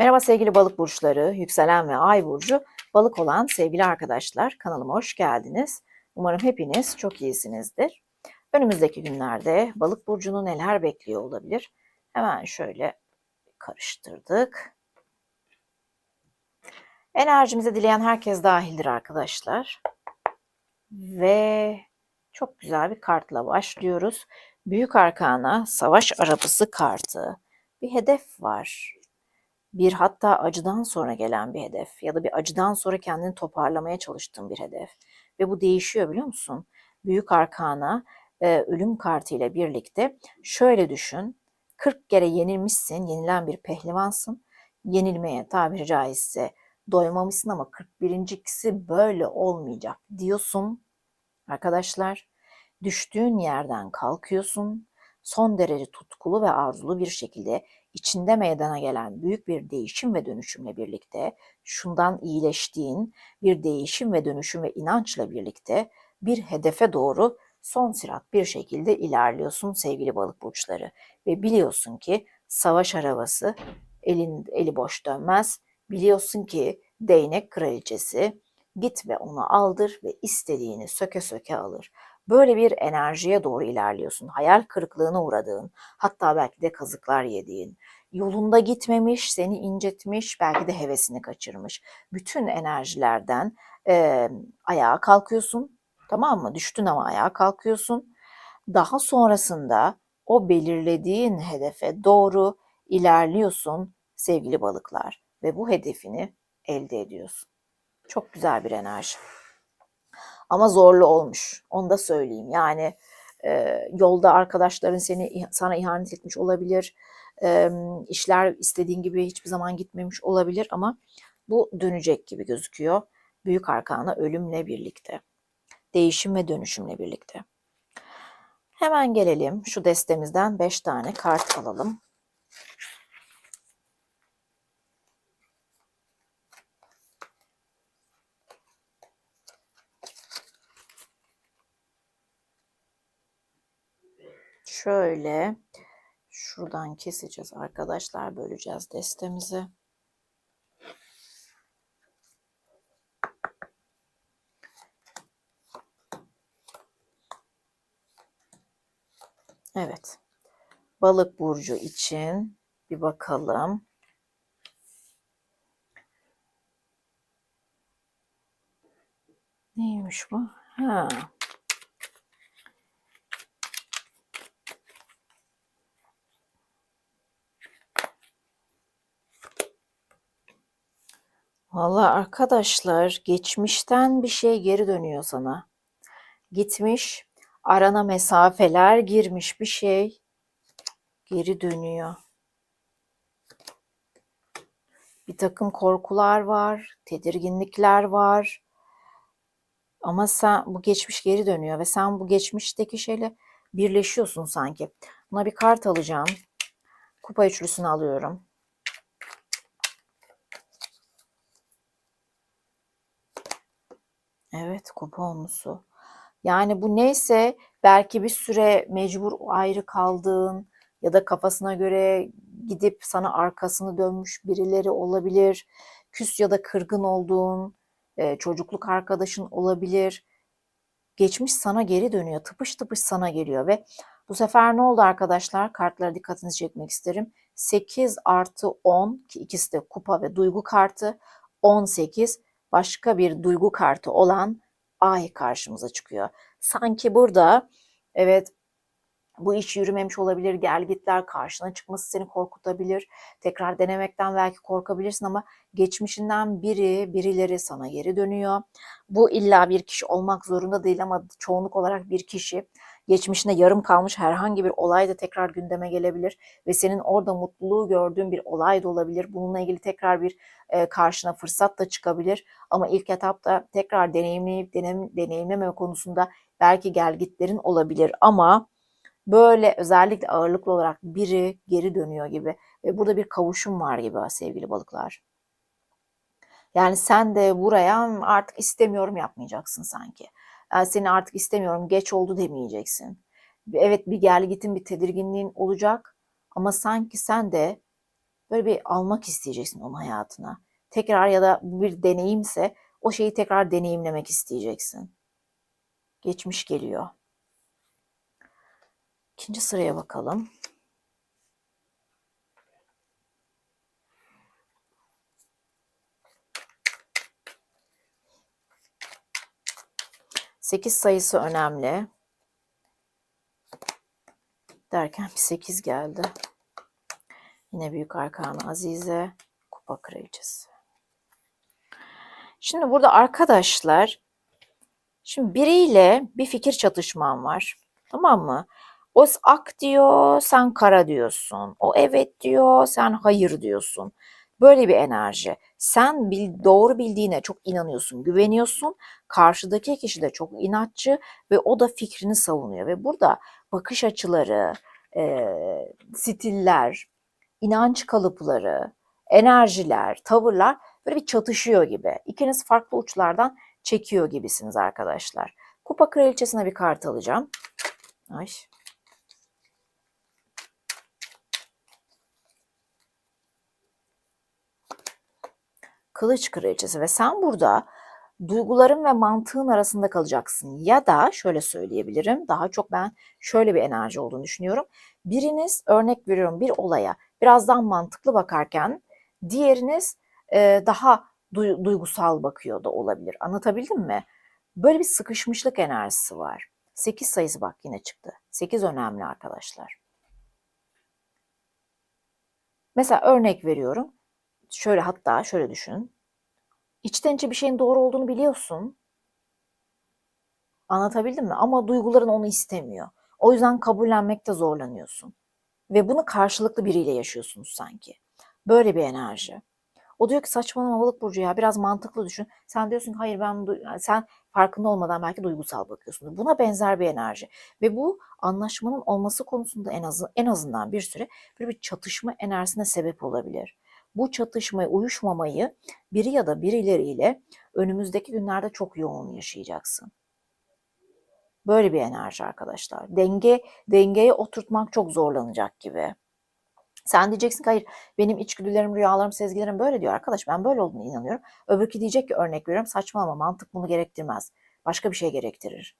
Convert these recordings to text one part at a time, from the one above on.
Merhaba sevgili balık burçları, yükselen ve ay burcu balık olan sevgili arkadaşlar kanalıma hoş geldiniz. Umarım hepiniz çok iyisinizdir. Önümüzdeki günlerde balık burcunu neler bekliyor olabilir? Hemen şöyle karıştırdık. Enerjimizi dileyen herkes dahildir arkadaşlar. Ve çok güzel bir kartla başlıyoruz. Büyük Arkana Savaş Arabası kartı. Bir hedef var bir hatta acıdan sonra gelen bir hedef ya da bir acıdan sonra kendini toparlamaya çalıştığın bir hedef. Ve bu değişiyor biliyor musun? Büyük arkana e, ölüm kartı ile birlikte şöyle düşün. 40 kere yenilmişsin, yenilen bir pehlivansın. Yenilmeye tabiri caizse doymamışsın ama 41.si böyle olmayacak diyorsun. Arkadaşlar düştüğün yerden kalkıyorsun. Son derece tutkulu ve arzulu bir şekilde içinde meydana gelen büyük bir değişim ve dönüşümle birlikte, şundan iyileştiğin bir değişim ve dönüşüm ve inançla birlikte bir hedefe doğru son sirat bir şekilde ilerliyorsun sevgili balık burçları. Ve biliyorsun ki savaş arabası elin, eli boş dönmez. Biliyorsun ki değnek kraliçesi git ve onu aldır ve istediğini söke söke alır. Böyle bir enerjiye doğru ilerliyorsun. Hayal kırıklığına uğradığın, hatta belki de kazıklar yediğin, yolunda gitmemiş, seni incitmiş, belki de hevesini kaçırmış. Bütün enerjilerden e, ayağa kalkıyorsun. Tamam mı? Düştün ama ayağa kalkıyorsun. Daha sonrasında o belirlediğin hedefe doğru ilerliyorsun sevgili balıklar ve bu hedefini elde ediyorsun. Çok güzel bir enerji. Ama zorlu olmuş. Onu da söyleyeyim. Yani e, yolda arkadaşların seni sana ihanet etmiş olabilir. E, işler istediğin gibi hiçbir zaman gitmemiş olabilir ama bu dönecek gibi gözüküyor. Büyük arkana ölümle birlikte. Değişim ve dönüşümle birlikte. Hemen gelelim şu destemizden 5 tane kart alalım. Şöyle şuradan keseceğiz arkadaşlar. Böleceğiz destemizi. Evet. Balık burcu için bir bakalım. Neymiş bu? Ha. Valla arkadaşlar geçmişten bir şey geri dönüyor sana. Gitmiş, arana mesafeler girmiş bir şey geri dönüyor. Bir takım korkular var, tedirginlikler var. Ama sen bu geçmiş geri dönüyor ve sen bu geçmişteki şeyle birleşiyorsun sanki. Buna bir kart alacağım. Kupa üçlüsünü alıyorum. Evet, kupa onlusu. Yani bu neyse belki bir süre mecbur ayrı kaldığın ya da kafasına göre gidip sana arkasını dönmüş birileri olabilir. Küs ya da kırgın olduğun e, çocukluk arkadaşın olabilir. Geçmiş sana geri dönüyor. Tıpış tıpış sana geliyor ve bu sefer ne oldu arkadaşlar? Kartlara dikkatinizi çekmek isterim. 8 artı 10 ki ikisi de kupa ve duygu kartı. 18 başka bir duygu kartı olan ay karşımıza çıkıyor. Sanki burada evet bu iş yürümemiş olabilir, gel gitler karşına çıkması seni korkutabilir. Tekrar denemekten belki korkabilirsin ama geçmişinden biri, birileri sana geri dönüyor. Bu illa bir kişi olmak zorunda değil ama çoğunluk olarak bir kişi geçmişinde yarım kalmış herhangi bir olay da tekrar gündeme gelebilir ve senin orada mutluluğu gördüğün bir olay da olabilir. Bununla ilgili tekrar bir e, karşına fırsat da çıkabilir ama ilk etapta tekrar deneyimleyip denem, deneyimleme konusunda belki gelgitlerin olabilir ama böyle özellikle ağırlıklı olarak biri geri dönüyor gibi ve burada bir kavuşum var gibi sevgili balıklar. Yani sen de buraya artık istemiyorum yapmayacaksın sanki. Yani seni artık istemiyorum geç oldu demeyeceksin. Evet bir gel gitin bir tedirginliğin olacak ama sanki sen de böyle bir almak isteyeceksin onun hayatına. Tekrar ya da bir deneyimse o şeyi tekrar deneyimlemek isteyeceksin. Geçmiş geliyor. İkinci sıraya bakalım. Sekiz sayısı önemli. Derken bir sekiz geldi. Yine büyük arkanı Azize, kupa kraliçesi. Şimdi burada arkadaşlar, şimdi biriyle bir fikir çatışman var. Tamam mı? O ak diyor, sen kara diyorsun. O evet diyor, sen hayır diyorsun. Böyle bir enerji. Sen bil, doğru bildiğine çok inanıyorsun, güveniyorsun. Karşıdaki kişi de çok inatçı ve o da fikrini savunuyor. Ve burada bakış açıları, e, stiller, inanç kalıpları, enerjiler, tavırlar böyle bir çatışıyor gibi. İkiniz farklı uçlardan çekiyor gibisiniz arkadaşlar. Kupa kraliçesine bir kart alacağım. Ay. Kılıç kraliçesi ve sen burada duyguların ve mantığın arasında kalacaksın. Ya da şöyle söyleyebilirim, daha çok ben şöyle bir enerji olduğunu düşünüyorum. Biriniz örnek veriyorum bir olaya birazdan mantıklı bakarken diğeriniz e, daha du- duygusal bakıyor da olabilir. Anlatabildim mi? Böyle bir sıkışmışlık enerjisi var. 8 sayısı bak yine çıktı. 8 önemli arkadaşlar. Mesela örnek veriyorum. Şöyle hatta şöyle düşün. İçten içe bir şeyin doğru olduğunu biliyorsun. Anlatabildim mi? Ama duyguların onu istemiyor. O yüzden kabullenmekte zorlanıyorsun. Ve bunu karşılıklı biriyle yaşıyorsunuz sanki. Böyle bir enerji. O diyor ki saçmalama balık burcu ya biraz mantıklı düşün. Sen diyorsun ki hayır ben sen farkında olmadan belki duygusal bakıyorsun. Buna benzer bir enerji. Ve bu anlaşmanın olması konusunda en az en azından bir süre böyle bir çatışma enerjisine sebep olabilir. Bu çatışmayı, uyuşmamayı biri ya da birileriyle önümüzdeki günlerde çok yoğun yaşayacaksın. Böyle bir enerji arkadaşlar. Denge dengeye oturtmak çok zorlanacak gibi. Sen diyeceksin ki hayır benim içgüdülerim, rüyalarım, sezgilerim böyle diyor arkadaş. Ben böyle olduğunu inanıyorum. Öbürkü diyecek ki örnek veriyorum saçmalama mantık bunu gerektirmez. Başka bir şey gerektirir.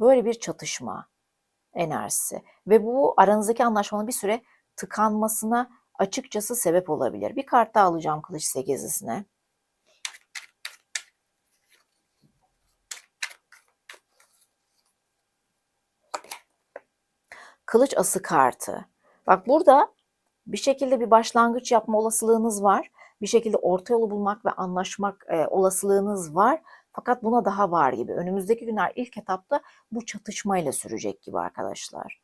Böyle bir çatışma enerjisi. Ve bu aranızdaki anlaşmanın bir süre tıkanmasına açıkçası sebep olabilir. Bir kart daha alacağım kılıç sekizlisine. Kılıç ası kartı. Bak burada bir şekilde bir başlangıç yapma olasılığınız var. Bir şekilde orta yolu bulmak ve anlaşmak e, olasılığınız var. Fakat buna daha var gibi. Önümüzdeki günler ilk etapta bu çatışmayla sürecek gibi arkadaşlar.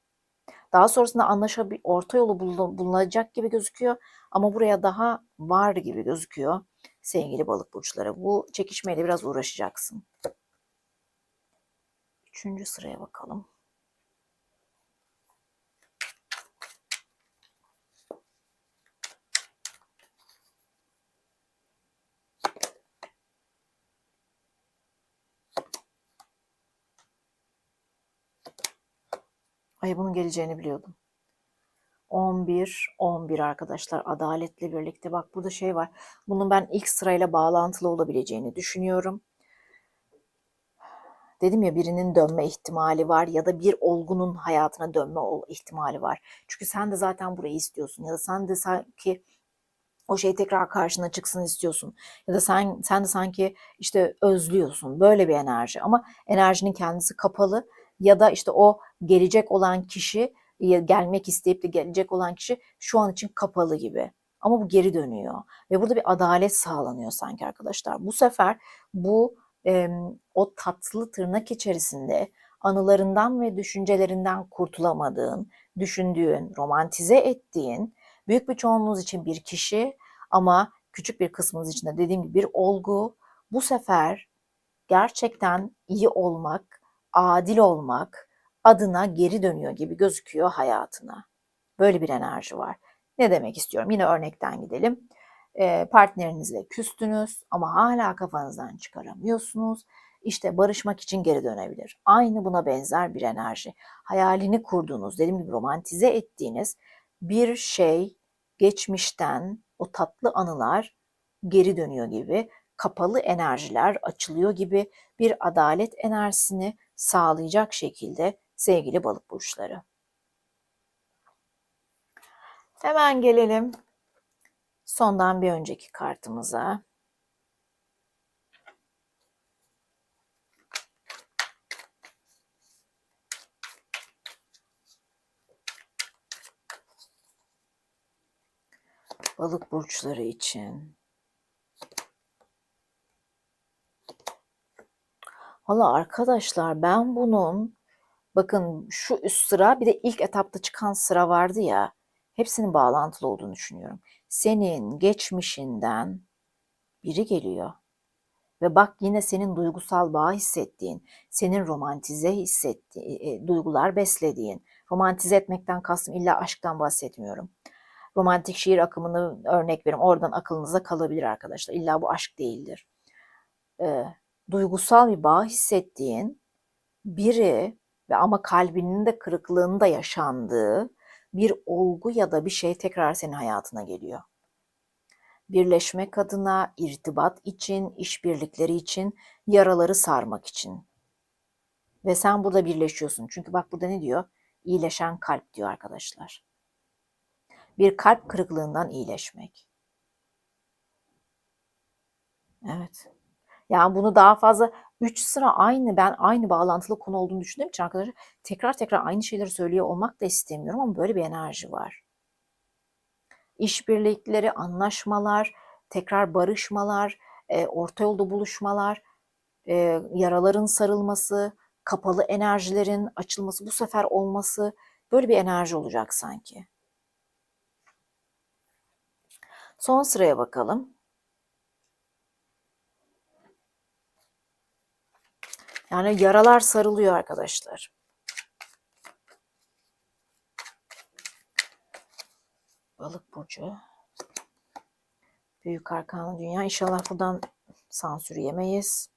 Daha sonrasında anlaşabil orta yolu bulunacak gibi gözüküyor ama buraya daha var gibi gözüküyor sevgili balık burçları. Bu çekişmeyle biraz uğraşacaksın. Üçüncü sıraya bakalım. Ay bunun geleceğini biliyordum. 11, 11 arkadaşlar adaletle birlikte. Bak burada şey var. Bunun ben ilk sırayla bağlantılı olabileceğini düşünüyorum. Dedim ya birinin dönme ihtimali var ya da bir olgunun hayatına dönme ihtimali var. Çünkü sen de zaten burayı istiyorsun ya da sen de sanki o şey tekrar karşına çıksın istiyorsun. Ya da sen sen de sanki işte özlüyorsun. Böyle bir enerji ama enerjinin kendisi kapalı ya da işte o gelecek olan kişi gelmek isteyip de gelecek olan kişi şu an için kapalı gibi. Ama bu geri dönüyor ve burada bir adalet sağlanıyor sanki arkadaşlar. Bu sefer bu e, o tatlı tırnak içerisinde anılarından ve düşüncelerinden kurtulamadığın, düşündüğün, romantize ettiğin büyük bir çoğunluğunuz için bir kişi ama küçük bir kısmınız için de dediğim gibi bir olgu bu sefer gerçekten iyi olmak, adil olmak adına geri dönüyor gibi gözüküyor hayatına. Böyle bir enerji var. Ne demek istiyorum? Yine örnekten gidelim. E, partnerinizle küstünüz ama hala kafanızdan çıkaramıyorsunuz. İşte barışmak için geri dönebilir. Aynı buna benzer bir enerji. Hayalini kurduğunuz, dediğim gibi romantize ettiğiniz bir şey geçmişten o tatlı anılar geri dönüyor gibi, kapalı enerjiler açılıyor gibi bir adalet enerjisini sağlayacak şekilde sevgili balık burçları. Hemen gelelim sondan bir önceki kartımıza. Balık burçları için. Valla arkadaşlar ben bunun bakın şu üst sıra bir de ilk etapta çıkan sıra vardı ya hepsinin bağlantılı olduğunu düşünüyorum. Senin geçmişinden biri geliyor. Ve bak yine senin duygusal bağ hissettiğin, senin romantize hissettiğin, e, duygular beslediğin, romantize etmekten kastım illa aşktan bahsetmiyorum. Romantik şiir akımını örnek verim. Oradan aklınıza kalabilir arkadaşlar. İlla bu aşk değildir. E, duygusal bir bağ hissettiğin biri ve ama kalbinin de kırıklığında yaşandığı bir olgu ya da bir şey tekrar senin hayatına geliyor. Birleşmek adına, irtibat için, işbirlikleri için, yaraları sarmak için. Ve sen burada birleşiyorsun. Çünkü bak burada ne diyor? İyileşen kalp diyor arkadaşlar. Bir kalp kırıklığından iyileşmek. Evet. Yani bunu daha fazla 3 sıra aynı ben aynı bağlantılı konu olduğunu düşündüğüm için arkadaşlar tekrar tekrar aynı şeyleri söylüyor olmak da istemiyorum ama böyle bir enerji var. İşbirlikleri, anlaşmalar, tekrar barışmalar, e, orta yolda buluşmalar, e, yaraların sarılması, kapalı enerjilerin açılması, bu sefer olması böyle bir enerji olacak sanki. Son sıraya bakalım. Yani yaralar sarılıyor arkadaşlar. Balık burcu. Büyük arkanı dünya. İnşallah buradan sansür yemeyiz.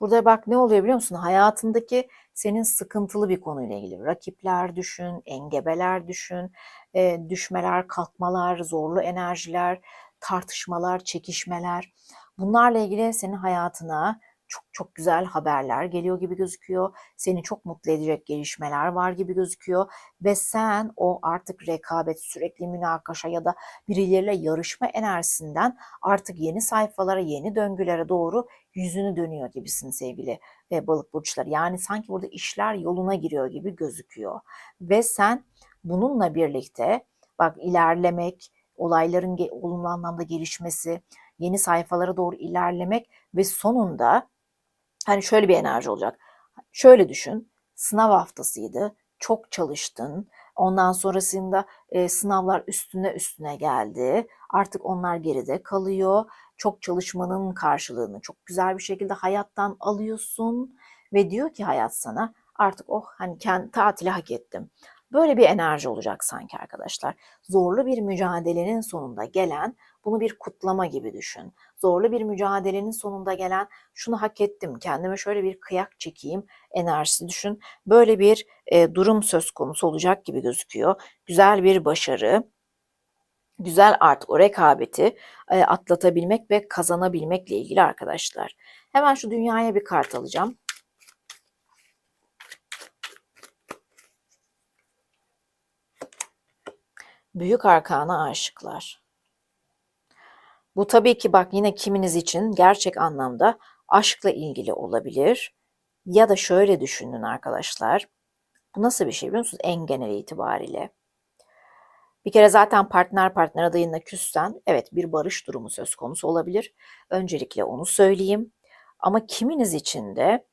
Burada bak ne oluyor biliyor musun? Hayatındaki senin sıkıntılı bir konuyla ilgili. Rakipler düşün, engebeler düşün, e, düşmeler, kalkmalar, zorlu enerjiler, tartışmalar, çekişmeler. Bunlarla ilgili senin hayatına çok çok güzel haberler geliyor gibi gözüküyor. Seni çok mutlu edecek gelişmeler var gibi gözüküyor ve sen o artık rekabet, sürekli münakaşa ya da birileriyle yarışma enerjisinden artık yeni sayfalara, yeni döngülere doğru yüzünü dönüyor gibisin sevgili e, balık burçları. Yani sanki burada işler yoluna giriyor gibi gözüküyor. Ve sen bununla birlikte bak ilerlemek, olayların olumlu anlamda gelişmesi, yeni sayfalara doğru ilerlemek ve sonunda Hani şöyle bir enerji olacak. Şöyle düşün. Sınav haftasıydı. Çok çalıştın. Ondan sonrasında e, sınavlar üstüne üstüne geldi. Artık onlar geride kalıyor. Çok çalışmanın karşılığını çok güzel bir şekilde hayattan alıyorsun ve diyor ki hayat sana artık oh hani kendi tatili hak ettim. Böyle bir enerji olacak sanki arkadaşlar. Zorlu bir mücadelenin sonunda gelen bunu bir kutlama gibi düşün. Zorlu bir mücadelenin sonunda gelen şunu hak ettim, kendime şöyle bir kıyak çekeyim enerjisi düşün. Böyle bir e, durum söz konusu olacak gibi gözüküyor. Güzel bir başarı, güzel artık o rekabeti e, atlatabilmek ve kazanabilmekle ilgili arkadaşlar. Hemen şu dünyaya bir kart alacağım. Büyük arkana aşıklar. Bu tabii ki bak yine kiminiz için gerçek anlamda aşkla ilgili olabilir. Ya da şöyle düşünün arkadaşlar. Bu nasıl bir şey biliyor musunuz? En genel itibariyle. Bir kere zaten partner partner adayınla küssen evet bir barış durumu söz konusu olabilir. Öncelikle onu söyleyeyim. Ama kiminiz için de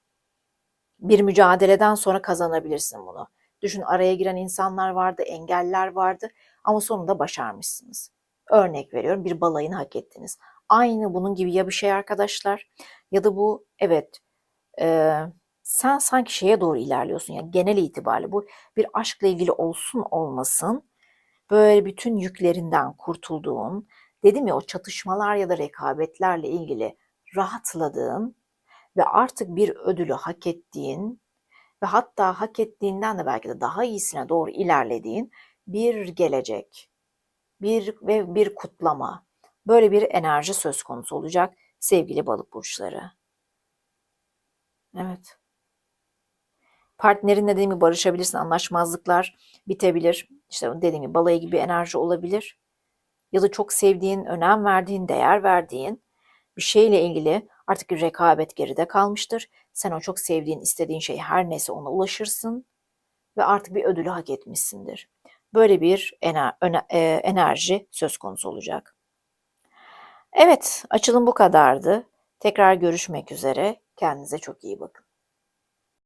bir mücadeleden sonra kazanabilirsin bunu. Düşün araya giren insanlar vardı, engeller vardı ama sonunda başarmışsınız. Örnek veriyorum bir balayını hak ettiniz. Aynı bunun gibi ya bir şey arkadaşlar ya da bu evet e, sen sanki şeye doğru ilerliyorsun. Yani genel itibariyle bu bir aşkla ilgili olsun olmasın böyle bütün yüklerinden kurtulduğun dedim ya o çatışmalar ya da rekabetlerle ilgili rahatladığın ve artık bir ödülü hak ettiğin ve hatta hak ettiğinden de belki de daha iyisine doğru ilerlediğin bir gelecek bir ve bir kutlama. Böyle bir enerji söz konusu olacak sevgili balık burçları. Evet. Partnerinle dediğim gibi barışabilirsin, anlaşmazlıklar bitebilir. İşte dediğim gibi balayı gibi enerji olabilir. Ya da çok sevdiğin, önem verdiğin, değer verdiğin bir şeyle ilgili artık bir rekabet geride kalmıştır. Sen o çok sevdiğin, istediğin şey her neyse ona ulaşırsın ve artık bir ödülü hak etmişsindir. Böyle bir e, enerji söz konusu olacak. Evet, açılım bu kadardı. Tekrar görüşmek üzere. Kendinize çok iyi bakın.